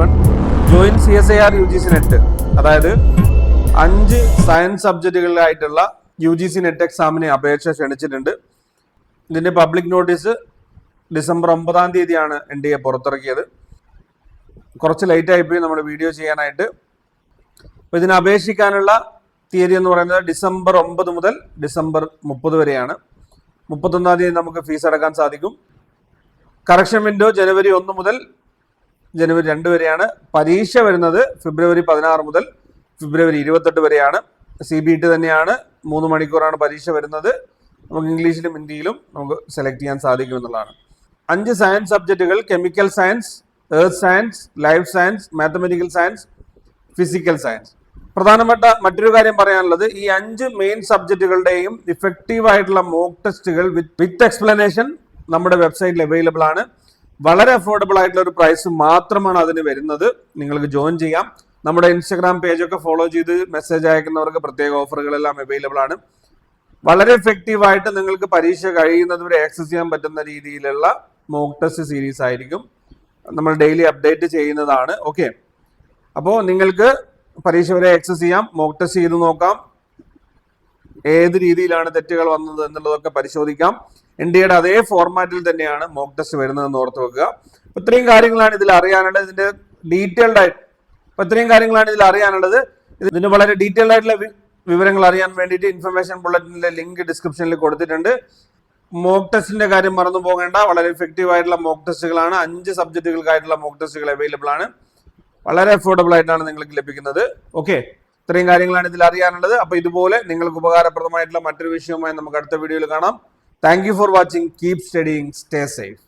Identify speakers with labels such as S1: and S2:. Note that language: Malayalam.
S1: One join C S I R U G C NET അതായത് അഞ്ച് സയൻസ് സബ്ജക്റ്റുകളിലായിട്ടുള്ള യു ജി സി നെറ്റ് എക്സാമിന് അപേക്ഷ ക്ഷണിച്ചിട്ടുണ്ട്. ഇതിന്റെ പബ്ലിക് നോട്ടീസ് ഡിസംബർ ഒമ്പതാം തീയതിയാണ് എൻ ഡി എ പുറത്തിറക്കിയത്. കുറച്ച് ലേറ്റ് ആയിപ്പോയി നമ്മൾ വീഡിയോ ചെയ്യാനായിട്ട്. അപ്പോൾ ഇതിന് അപേക്ഷിക്കാനുള്ള തീയതി എന്ന് പറയുന്നത് ഡിസംബർ ഒമ്പത് മുതൽ ഡിസംബർ മുപ്പത് വരെയാണ്. മുപ്പത്തൊന്നാം തീയതി നമുക്ക് ഫീസ് അടക്കാൻ സാധിക്കും. കറക്ഷൻ വിൻഡോ ജനുവരി ഒന്ന് മുതൽ ജനുവരി രണ്ട് വരെയാണ്. പരീക്ഷ വരുന്നത് ഫെബ്രുവരി പതിനാറ് മുതൽ ഫെബ്രുവരി ഇരുപത്തെട്ട് വരെയാണ്. സി ബി ടി തന്നെയാണ്. മൂന്ന് മണിക്കൂറാണ് പരീക്ഷ വരുന്നത്. നമുക്ക് ഇംഗ്ലീഷിലും ഹിന്ദിയിലും നമുക്ക് സെലക്ട് ചെയ്യാൻ സാധിക്കും എന്നുള്ളതാണ്. അഞ്ച് science സബ്ജക്റ്റുകൾ chemical science earth science life science mathematical science physical science പ്രധാനപ്പെട്ട മറ്റൊരു കാര്യം പറയാനുള്ളത് ഈ അഞ്ച് മെയിൻ സബ്ജക്റ്റുകളുടെയും ഇഫക്റ്റീവ് ആയിട്ടുള്ള മോക്ക് ടെസ്റ്റുകൾ വിത്ത് വിത്ത് എക്സ്പ്ലനേഷൻ നമ്മുടെ വെബ്സൈറ്റിൽ അവൈലബിൾ ആണ്. വളരെ അഫോർഡബിൾ ആയിട്ടുള്ള ഒരു പ്രൈസ് മാത്രമാണ് അതിന് വരുന്നത്. നിങ്ങൾക്ക് ജോയിൻ ചെയ്യാം. നമ്മുടെ ഇൻസ്റ്റഗ്രാം പേജൊക്കെ ഫോളോ ചെയ്ത് മെസ്സേജ് അയക്കുന്നവർക്ക് പ്രത്യേക ഓഫറുകളെല്ലാം അവൈലബിൾ ആണ്. വളരെ എഫക്റ്റീവ് ആയിട്ട് നിങ്ങൾക്ക് പരീക്ഷ കഴിയുന്നത് വരെ ആക്സസ് ചെയ്യാൻ പറ്റുന്ന രീതിയിലുള്ള മോക്ക് ടെസ്റ്റ് സീരീസ് ആയിരിക്കും. നമ്മൾ ഡെയിലി അപ്ഡേറ്റ് ചെയ്യുന്നതാണ്. ഓക്കെ അപ്പോൾ നിങ്ങൾക്ക് പരീക്ഷ വരെ ആക്സസ് ചെയ്യാം. മോക്ക് ടെസ്റ്റ് ചെയ്ത് നോക്കാം. ഏത് രീതിയിലാണ് തെറ്റുകൾ വന്നത് എന്നുള്ളതൊക്കെ പരിശോധിക്കാം. എൻ ഡിയുടെ അതേ ഫോർമാറ്റിൽ തന്നെയാണ് മോക്ക് ടെസ്റ്റ് വരുന്നതെന്ന് ഓർത്ത് വെക്കുക. ഇത്രയും കാര്യങ്ങളാണ് ഇതിൽ അറിയാനുള്ളത്. ഇതിന്റെ ഡീറ്റെയിൽഡ് ആയിട്ട് ഇത്രയും കാര്യങ്ങളാണ് ഇതിൽ അറിയാനുള്ളത്. ഇതിന് വളരെ ഡീറ്റെയിൽഡ് ആയിട്ടുള്ള വിവരങ്ങൾ അറിയാൻ വേണ്ടിയിട്ട് ഇൻഫർമേഷൻ ബുള്ളറ്റിന്റെ ലിങ്ക് ഡിസ്ക്രിപ്ഷനിൽ കൊടുത്തിട്ടുണ്ട്. മോക്ക് ടെസ്റ്റിന്റെ കാര്യം മറന്നു പോകേണ്ട. വളരെ എഫക്റ്റീവ് ആയിട്ടുള്ള മോക്ക് ടെസ്റ്റുകളാണ് അഞ്ച് സബ്ജക്റ്റുകൾക്കായിട്ടുള്ള മോക്ക് ടെസ്റ്റുകൾ അവൈലബിൾ ആണ്. വളരെ അഫോർഡബിൾ ആയിട്ടാണ് നിങ്ങൾക്ക് ലഭിക്കുന്നത്. ഓക്കെ ഇത്രയും കാര്യങ്ങളാണ് ഇതിൽ അറിയാനുള്ളത്. അപ്പൊ ഇതുപോലെ നിങ്ങൾക്ക് ഉപകാരപ്രദമായിട്ടുള്ള മറ്റൊരു വിഷയവുമായി നമുക്ക് അടുത്ത വീഡിയോയിൽ കാണാം. Thank for watching keep studying stay safe